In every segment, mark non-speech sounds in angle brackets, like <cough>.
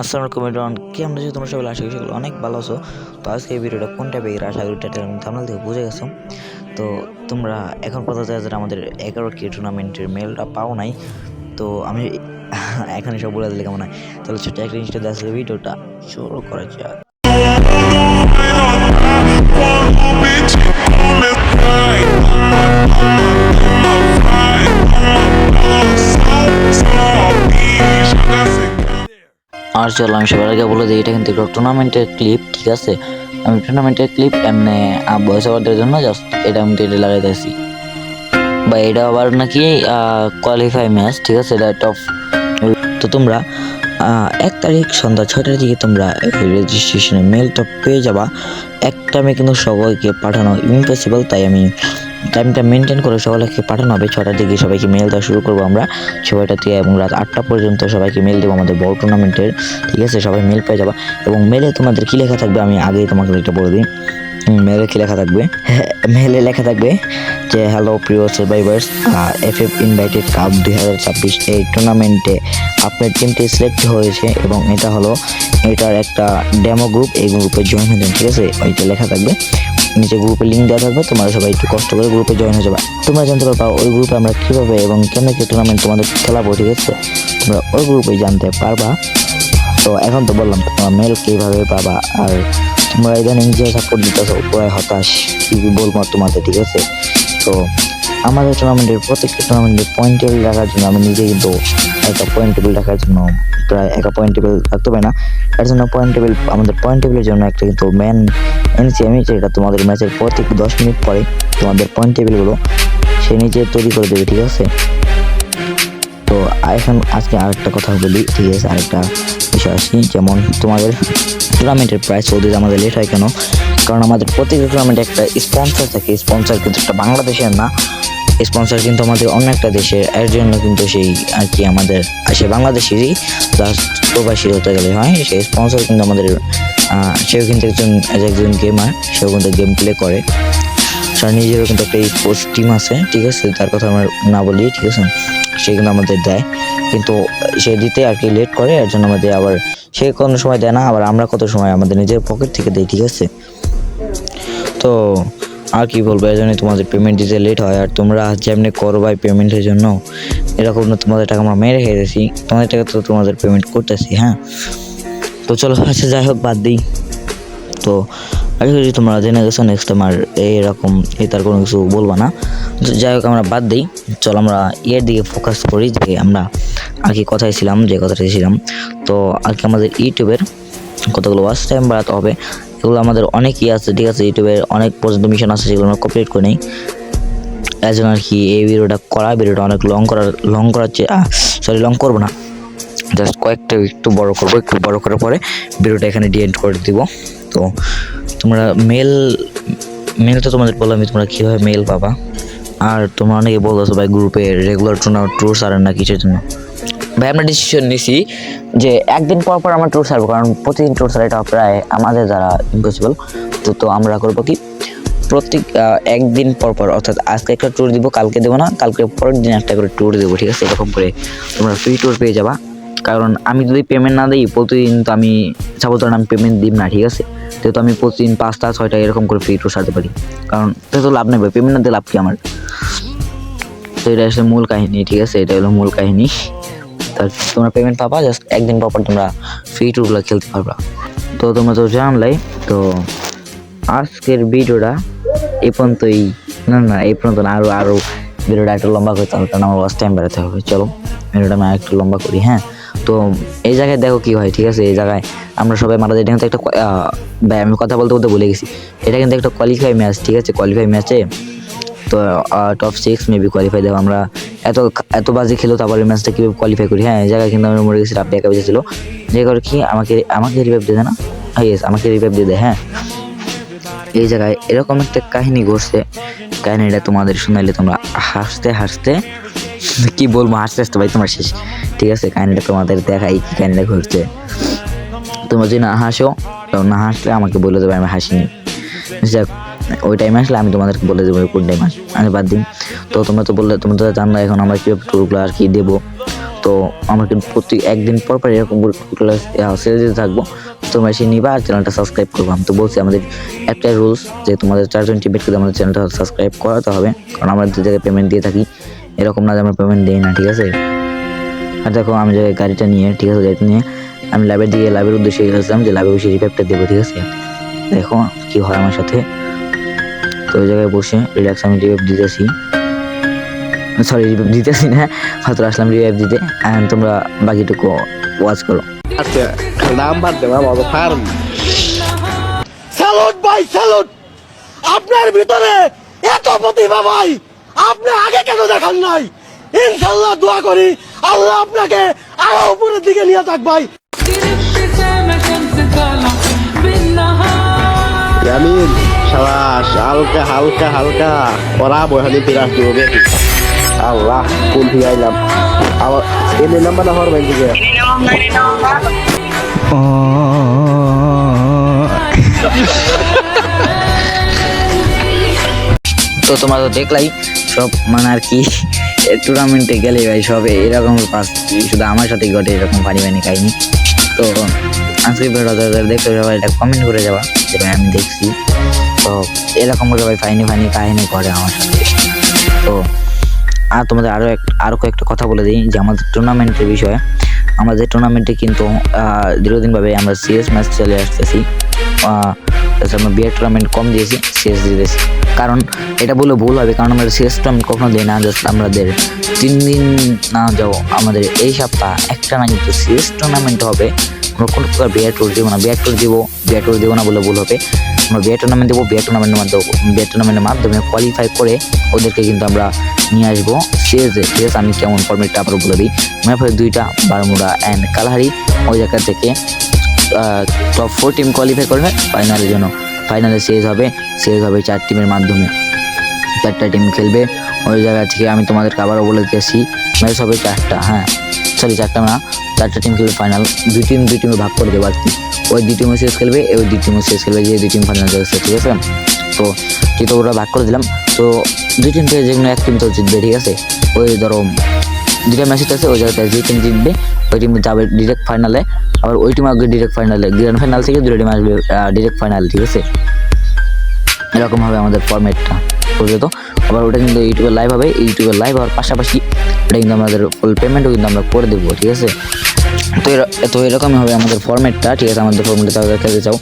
আসসালামু আলাইকুম এভরিওয়ান কি আমরা যে তোমরা সবাই আশা করি সকলে অনেক ভালো আছো। তো আজকে এই ভিডিওটা কোন টাইপের আশা করি টাইটেল থামনাল থেকে বুঝে গেছো। তো তোমরা এখন কথা যায় যারা আমাদের এগারো কে টুর্নামেন্টের মেলটা পাও নাই। তো আমি <laughs> এখানে সব বলে দিলে কেমন হয়? তাহলে ছোট্ট একটা জিনিসটা আসলে ভিডিওটা শুরু করা যাক। আর চলো, আমি সবার আগে বলে দিই, এটা কিন্তু একটা টুর্নামেন্টের ক্লিপ ঠিক আছে? আমি টুর্নামেন্টের ক্লিপ এমনি বয়স ওভারদের জন্য জাস্ট এটা আমি এটা লাগাই দিয়েছি বা এটা আবার নাকি কোয়ালিফাই ম্যাচ ঠিক আছে? এটা টপ তো তোমরা এক তারিখ সন্ধ্যা ছয়টার দিকে তোমরা রেজিস্ট্রেশনের মেলটা পেয়ে যাবা। একটা আমি কিন্তু সবাইকে পাঠানো ইম্পসিবল তাই আমি টাইমটা মেনটেন করে সবাইকে পাঠানো হবে। ছটার দিকে সবাইকে মেল দেওয়া শুরু করব আমরা। ছয়টা থেকে এবং রাত আটটা পর্যন্ত সবাইকে মেল দেবো আমাদের বড় টুর্নামেন্টের ঠিক আছে? সবাই মেল পেয়ে যাবা। এবং মেলে তোমাদের কী লেখা থাকবে? আমি আগেই তোমাকে একটা বলে দিই। মেলে কী লেখা থাকবে? <laughs> মেলে লেখা থাকবে যে হ্যালো প্রিয় survivors F F invited cup দুই হাজার ছাব্বিশ এই টুর্নামেন্টে আপনার টিমটি সিলেক্ট হয়েছে এবং এটা হলো, এটার একটা ডেমো গ্রুপ এই গ্রুপে জয়েন হয়ে যান ঠিক আছে? ওইটা লেখা থাকবে। নিচে গ্রুপে লিঙ্ক দেওয়া থাকবে, তোমরা সবাই একটু কষ্ট করে গ্রুপে জয়েন হয়ে যাবে। তোমরা জানতে পারবা ওই গ্রুপে আমরা কীভাবে এবং কেন কি টুর্নামেন্ট তোমাদের খেলাবো, ঠিক আছে? তোমরা ওই গ্রুপে জানতে পারবা। তো এখন তো বললাম, তোমরা মেল কীভাবে পাবা, আর তোমরা ইদানিং যে সাপোর্ট দিতেছো পুরাই হতাশ, কী বলব তোমাদের, ঠিক আছে? তো আমাদের টুর্নামেন্টের প্রত্যেকটা টুর্নামেন্টে পয়েন্ট টেবিল রাখার জন্য আমি নিজে কিন্তু একটা পয়েন্ট টেবিল রাখার জন্য প্রায় একটা পয়েন্ট টেবিল রাখতে পারি না। এর জন্য পয়েন্ট টেবিল আমাদের পয়েন্ট টেবিলের জন্য একটা কিন্তু ম্যান এনেছি আমি যেটা তোমাদের ম্যাচের প্রত্যেক দশ মিনিট পরে তোমাদের পয়েন্ট টেবিলগুলো সে নিজে তৈরি করে দেবে, ঠিক আছে? তো এখন আজকে আরেকটা কথা বলি, ঠিক আছে? আরেকটা বিষয় আসি, যেমন তোমাদের টুর্নামেন্টের প্রাইস চলতে আমাদের লেট হয় কেন? কারণ আমাদের প্রত্যেকটা টুর্নামেন্টে একটা স্পন্সর থাকে স্পন্সর কিন্তু একটা বাংলাদেশের না স্পন্সর কিন্তু আমাদের অন্য একটা দেশের, এর জন্য কিন্তু সেই আর কি আমাদের সে বাংলাদেশেরই প্লাস প্রবাসী হতে গেলে, হয়? সেই স্পন্সর কিন্তু আমাদের সেও কিন্তু একজন একজন গেমার সেও কিন্তু গেম প্লে করে। তার নিজেরও কিন্তু একটা স্পোর্টস টিম আছে, ঠিক আছে? তার কথা আমরা না বলি ঠিক আছে? সে কিন্তু আমাদের দেয়। কিন্তু সে দিতে আর কি লেট করে, এর জন্য আমাদের আবার সে কোনো সময় দেয় না, আবার আমরা কত সময় আমাদের নিজের পকেট থেকে দেই, ঠিক আছে? তো আর কি বলব, এই জন্যই তোমাদের পেমেন্ট দিতে লেট হয়। আর তোমরা যেমনি করো করবাই পেমেন্টের জন্য, এরকম না তোমাদের টাকা আমরা মেরে খেয়ে দিয়েছি। তোমাদের টাকা তো তোমাদের পেমেন্ট করতেছি হ্যাঁ? তো চলো আচ্ছা যাই হোক, বাদ দিই। তো, আশা করি তোমরা জেনে গেছো নেক্সট আমার এইরকম, এই তার কোনো কিছু বলব না। যাই হোক, আমরা বাদ দিই। চলো, আমরা ইয়ের দিকে ফোকাস করি, যে আমরা আর কি কথাই ছিলাম, যে কথাটা ছিলাম। তো, আর কি আমাদের ইউটিউবের কতগুলো ওয়াচ টাইম বাড়াতে হবে এগুলো আমাদের অনেকই আছে, ঠিক আছে? ইউটিউবের অনেক পর্যন্ত মিশন আছে যেগুলো আমরা কমপ্লিট করে নিই এর জন্য আর কি এই ভিডিওটা করা, ভিডিওটা অনেক লং করার লং করার চেয়ে সরি লং করব না। জাস্ট কয়েকটা একটু বড় করব, একটু বড় করার পরে ভিডিওটা এখানে ডি ডিএন্ড করে দিব। তো তোমরা মেল মেল তো তোমাদের বললামই তোমরা কীভাবে মেল পাবা। আর তোমরা অনেকে বলতেছো ভাই গ্রুপে রেগুলার টুর্নামেন্ট ট্যুর সারেন না কিছুর জন্য। ভাই, আমরা ডিসিশন নিছি যে একদিন পর পর আমরা ট্যুর সারবো কারণ প্রতিদিন ট্যুর সারা এটা প্রায় আমাদের দ্বারা ইম্পসিবল তো তো আমরা করব কি? প্রত্যেক একদিন পর পর, অর্থাৎ আজকে একটা ট্যুর দিব, কালকে দেবো না, কালকে পরের দিন একটা করে ট্যুর দেবো, ঠিক আছে? এরকম করে তোমরা ফ্রি ট্যুর পেয়ে যাবা। কারণ আমি যদি পেমেন্ট না দিই, প্রতিদিন তো আমি সাপোজ আমি পেমেন্ট দিব না, ঠিক আছে? যেহেতু আমি প্রতিদিন পাঁচটা, ছয়টা এরকম করে ফ্রি ট্যুর সারতে পারি। কারণ তো লাভ নেই পেমেন্ট না দিয়ে লাভ কি আমার? তো, এটা আসলে মূল কাহিনী, ঠিক আছে? এটা হলো মূল কাহিনী। তার তোমরা পেমেন্ট পাবা জাস্ট একদিন পর তোমরা ফ্রি ট্যুরগুলো খেলতে পারবা। তো তোমরা তো জানলাই, তো আজকের ভিডিওটা এই পর্যন্তই। না না এই পর্যন্ত না আরও আরও ভিডিওটা একটু লম্বা করতে হবে, কারণ আমার ওয়াচ টাইম বেড়াতে হবে। চলো, ভিডিওটা আমি একটু লম্বা করি হ্যাঁ? তো এই জায়গায় দেখো কি হয়, ঠিক আছে? এই জায়গায় আমরা সবাই মারা যাই, এটা কিন্তু একটা আমি কথা বলতে বলতে ভুলে গেছি। এটা কিন্তু একটা কোয়ালিফাই ম্যাচ ঠিক আছে? কোয়ালিফাই ম্যাচে তো টপ সিক্স মেবি কোয়ালিফাই দেবো আমরা। এত এত বাজে খেলো, তারপরে ম্যাচটা কীভাবে কোয়ালিফাই করি? হ্যাঁ জায়গায় কিন্তু আমরা মরে গেছি রাব্বি একা ছিল। যে করে কি আমাকে আমাকে রিভাইভ দিয়ে দেয় না? ইয়েস আমাকে রিভাইভ দিয়ে দেয় হ্যাঁ। এই জায়গায় এরকম একটা কাহিনী ঘটছে। কাহিনীটা তোমাদের শোনাইলে তোমরা হাসতে হাসতে কি বলব, হাসতে হাসতে ভাই, তোমার শেষ। ঠিক আছে, কাহিনীটা তোমাদের দেখাই কি কাহিনীটা ঘটছে। তোমরা যদি না হাসো না হাসলে আমাকে বলে দেবে, আমি হাসিনি। যাক ওই টাইমে আসলে আমি তোমাদেরকে বলে দেবো কোন টাইম আস আমি বাদ দিন। তো তোমরা তো বললে, তোমরা তো জানলা এখন আমরা কীভাবে ট্যুরগুলো আর কি দেবো। তো আমরা কিন্তু প্রতি একদিন পর পর এরকম সেল দিতে থাকব। তোমরা সে নিবা আর চ্যানেলটা সাবস্ক্রাইব করব। আমি তো বলছি, আমাদের একটাই রুলস যে তোমাদের চারজন টিপেট করে আমাদের চ্যানেলটা সাবস্ক্রাইব করাতে হবে। কারণ আমরা যে জায়গায় পেমেন্ট দিয়ে থাকি। এরকম না যে আমরা পেমেন্ট দিই না, ঠিক আছে? আর দেখো, আমি যে গাড়িটা নিয়ে, ঠিক আছে, গাড়িটা নিয়ে আমি ল্যাবের দিকে ল্যাবের উদ্দেশ্যে গেছিলাম যে ল্যাবে বসে রিভাইভটা দেবো, ঠিক আছে? দেখো কী হয় আমার সাথে। তো ওই জায়গায় বসে রিল্যাক্স আমি রিভাইভ দিতেছি। সরি রিভাইভ দিতেছি না হয়তো আসলাম রিভাইভ দিতে। তোমরা বাকিটুকু ওয়াচ করো। আচ্ছা নাম্বার দেওয়া বাবা ফার্ম। স্যালুট ভাই স্যালুট! আপনার ভিতরে এত প্রতিভা ভাই আপনি আগে কেন দেখান নাই? ইনশাল্লাহ দোয়া করি আল্লাহ আপনাকে আরও উপরের দিকে নিয়ে যাক ভাই। জামিন সাবাস, হালকা হালকা হালকা। ওরা বহানি পিরাস দিব আল্লাহ কোন আইলাম। আবার নাম্বার না হওয়ার তো তোমরা তো দেখলাই, সব মানে আর কি টুর্নামেন্টে গেলে ভাই সব এরকম পাস শুধু আমার সাথেই ঘটে এরকম ফানি ফানি কাহিনি। তো আজকে ভিডিওটা দেখতে সবাই এটা কমেন্ট করে যাবা যে আমি দেখছি। তো এরকম করে ভাই ফাইনি ফাইনি কাহিনী করে আমার সাথে। তো, আর তোমাদের আরও এক আরও কয়েকটা কথা বলে দিই, যে আমাদের টুর্নামেন্টের বিষয়ে। আমাদের টুর্নামেন্টে কিন্তু দীর্ঘদিনভাবে আমরা সিএস ম্যাচ চলে আসতেছি। আমরা বিয়ের টুর্নামেন্ট কম দিয়েছি সিএস দিয়েছি। কারণ এটা বলে ভুল হবে, কারণ আমরা সিএস টুর্নামেন্ট কখনো দিই না জাস্ট আমাদের তিন দিন না যাও, আমাদের এই সপ্তাহ একটা না কিন্তু সিএস টুর্নামেন্ট হবে। আমরা কোনো প্রকার বিয়ার ট্যুর দেবো না বিয়ার ট্যুর দেবো বিয়ার ট্যুর দেবো না বলে ভুল হবে। আমরা বিয়ার টুর্নামেন্ট দেবো বিয়ার টুর্নামেন্টের মাধ্যমে বিয়ার টুর্নামেন্টের মাধ্যমে কোয়ালিফাই করে ওদেরকে কিন্তু আমরা নিয়ে আসব। সিএসে সিএস আমি কেমন ফর্মেটটা আবার বলে দিই। ম্যাপের দুইটা, বারমুডা অ্যান্ড কালাহারি। ওই জায়গা থেকে টপ ফোর টিম কোয়ালিফাই করবে। ফাইনালের জন্য। ফাইনালে সিএস হবে সিএস হবে চার টিমের মাধ্যমে। চারটা টিম খেলবে। ওই জায়গা থেকে আমি তোমাদেরকে আবারও বলে দিয়েছি ম্যাচ হবে চারটা হ্যাঁ। সরি, চারটা না, চারটা টিম খেলবে ফাইনাল দুই টিম দুই টিমে ভাগ করে দেবো আর কি। ওই দুই টিমও শেষ খেলবে ওই দুই টিমও শেষ খেলবে, যে দুই টিম ফাইনাল যাচ্ছে ঠিক আছে? তো যেহেতু ওরা ভাগ করে দিলাম? তো দুই টিম থেকে যে কোনো এক টিম তো জিতবে, ঠিক আছে? ওই ধরো দুটা ম্যাচ আছে ওই জায়গাতে যে টিম জিতবে, ওই টিম যাবে ডিরেক্ট ফাইনালে আবার ওই টিম আগে ডিরেক্ট ফাইনালে গ্র্যান্ড ফাইনাল থেকে দুটো টিম আসবে ডিরেক্ট ফাইনাল ঠিক আছে? এরকম হবে আমাদের ফর্মেটটা বুঝলে তো? আবার ওটা কিন্তু ইউটিউবে লাইভ হবে, ইউটিউবে লাইভ হওয়ার পাশাপাশি ওটা কিন্তু আমাদের ফুল পেমেন্টও কিন্তু আমরা করে দেবো, ঠিক আছে? তো তো এরকমই হবে আমাদের ফর্মেটটা ঠিক আছে? আমাদের ফরম্যাটে তাহলে খেলতে চাও।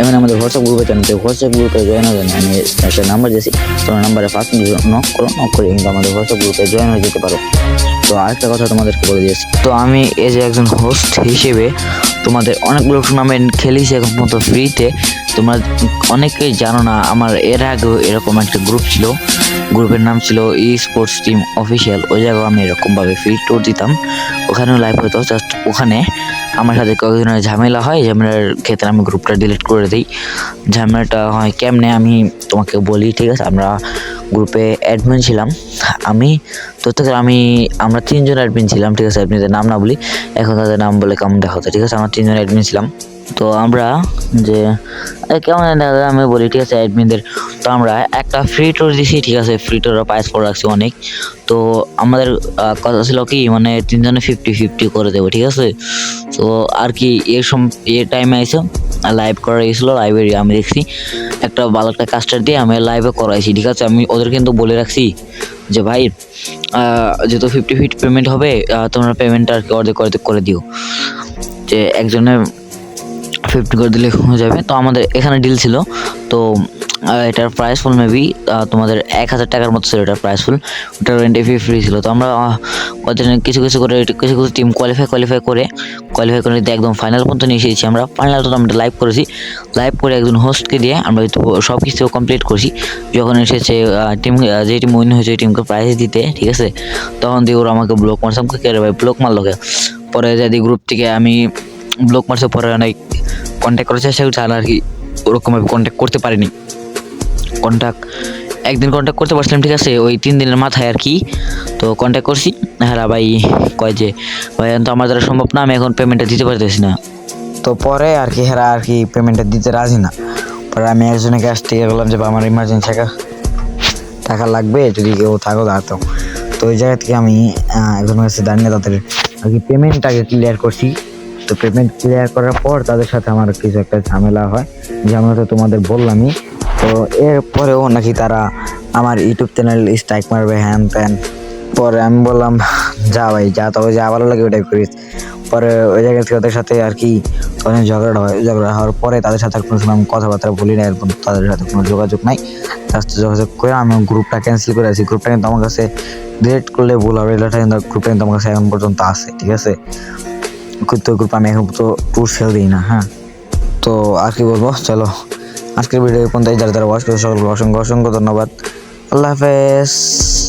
এমন আমাদের হোয়াটসঅ্যাপ গ্রুপে জানতে হোয়াটসঅ্যাপ গ্রুপে জয়েন হবে আমি একটা নাম্বার দিয়েছি, তোমার নাম্বারে ফার্স্ট নক করো নক করে কিন্তু আমাদের হোয়াটসঅ্যাপ গ্রুপে জয়েন হয়ে যেতে পারো। তো আরেকটা কথা তোমাদেরকে বলে দিয়েছি। তো আমি এজ একজন হোস্ট হিসেবে তোমাদের অনেকগুলো টুর্নামেন্ট খেলেছি এখন পর্যন্ত ফ্রিতে তোমরা অনেকেই জানো না, আমার এর আগে এরকম একটা গ্রুপ ছিল। গ্রুপের নাম ছিল ই স্পোর্টস টিম অফিসিয়াল ওই জায়গায় আমি এরকমভাবে ফ্রি ট্যুর দিতাম। ওখানেও লাইভ হতো জাস্ট ওখানে। আমার সাথে কয়েকজনের ঝামেলা হয়, ঝামেলার ক্ষেত্রে আমি গ্রুপটা ডিলিট করে দিই। ঝামেলাটা হয় কেমনে আমি তোমাকে বলি, ঠিক আছে? আমরা গ্রুপে অ্যাডমিন ছিলাম, আমি, তো আমি, আমরা তিনজন অ্যাডমিন ছিলাম, ঠিক আছে? অ্যাডমিনদের নাম না বলি, এখন তাদের নাম বলে কেমন দেখা ঠিক আছে? আমরা তিনজন অ্যাডমিন ছিলাম। তো আমরা যে কেমন যায় আমি বলি, ঠিক আছে অ্যাডমিনদের তো আমরা একটা ফ্রি ট্যুর দিছি, ঠিক আছে ফ্রি ট্যুর প্রাইস করে রাখছি অনেক। তো আমাদের কথা ছিল কি মানে তিনজনে ফিফটি ফিফটি করে দেবো, ঠিক আছে? তো আর কি, এ সম, এ টাইমে এসে লাইভ করা গেছিল লাইভে আমি দেখছি, একটা ভালো একটা কাস্টার দিয়ে আমি লাইভে করাইছি, ঠিক আছে? আমি ওদের কিন্তু বলে রাখছি যে, ভাই যেহেতু ফিফটি ফিট পেমেন্ট হবে তোমরা পেমেন্টটা আর কি অর্ধেক অর্ধেক করে দিও। যে, একজনের ফিফটি করে দিলে হয়ে যাবে। তো আমাদের এখানে ডিল ছিল। তো এটার প্রাইস ফুল মেবি তোমাদের এক হাজার টাকার মতো ছিল এটার প্রাইস ফুল ওটার রেন্ট ফি ফ্রি ছিল। তো আমরা কিছু কিছু করে, কিছু কিছু টিম কোয়ালিফাই কোয়ালিফাই করে কোয়ালিফাই করে নিতে একদম ফাইনাল পর্যন্ত নিয়ে এসেছি। আমরা ফাইনাল টুর্নামেন্টে লাইভ করেছি। লাইভ করে একজন হোস্টকে দিয়ে আমরা সব কিছু কমপ্লিট করছি। যখন এসেছে টিম যে টিম উইন হয়েছে, ওই টিমকে প্রাইজ দিতে, ঠিক আছে? তখন দিয়ে ওরা আমাকে ব্লক মারছে। আমাকে ব্লক মারলোকে পরে যদি গ্রুপ থেকে আমি ব্লক মারছে। পরে অনেক কন্ট্যাক্ট করার চেষ্টা করছি, আর আর কি ওরকমভাবে কন্ট্যাক্ট করতে পারিনি। কন্ট্যাক্ট একদিন কন্ট্যাক্ট করতে পারছিলাম, ঠিক আছে? ওই তিন দিনের মাথায় আর কি। তো কন্ট্যাক্ট করছি হ্যাঁ ভাই, কয় যে, ভাই তো আমার দ্বারা সম্ভব না, আমি এখন পেমেন্টটা দিতে পারতেছি না। তো পরে আর কি হেরা আর কি পেমেন্টটা দিতে রাজি না। পরে আমি একজনের কাছ থেকে বললাম যে আমার ইমার্জেন্সি টাকা টাকা লাগবে, যদি কেউ থাকো দাঁড়াতো তো। ওই জায়গা থেকে আমি একজনের কাছে দাঁড়িয়ে তাদের আর কি পেমেন্টটাকে ক্লিয়ার করছি। তো পেমেন্ট ক্লিয়ার করার পর তাদের সাথে আমার কিছু একটা ঝামেলা হয়। ঝামেলা তো তোমাদের বললামই, তো এরপরেও নাকি তারা আমার ইউটিউব চ্যানেল স্ট্রাইক মারবে, হ্যান ত্যান। পরে আমি বললাম, যা ভাই, যা তবে যা, ভালো লাগে ওটাই করিস। পরে ওই জায়গা থেকে ওদের সাথে আর কি তখন ঝগড়া হয় ঝগড়া হওয়ার পরে তাদের সাথে আর কোনো সময় আমি কথাবার্তা বলি না এরকম তাদের সাথে কোনো যোগাযোগ নাই। তার সাথে যোগাযোগ করে আমি গ্রুপটা ক্যান্সেল করে আছি গ্রুপটা কিন্তু আমার কাছে ডিলিট করলে ভুল হবে, এটা কিন্তু গ্রুপটা কিন্তু আমার কাছে এখন পর্যন্ত আছে, ঠিক আছে? কিন্তু গ্রুপ আমি এখন তো ট্যুর সেল দিই না হ্যাঁ। তো আর কি বলব, চলো। আজকের ভিডিও পর্যন্ত যারা যারা ওয়াচ করে সকলকে অসংখ্য অসংখ্য ধন্যবাদ। আল্লাহ হাফেজ।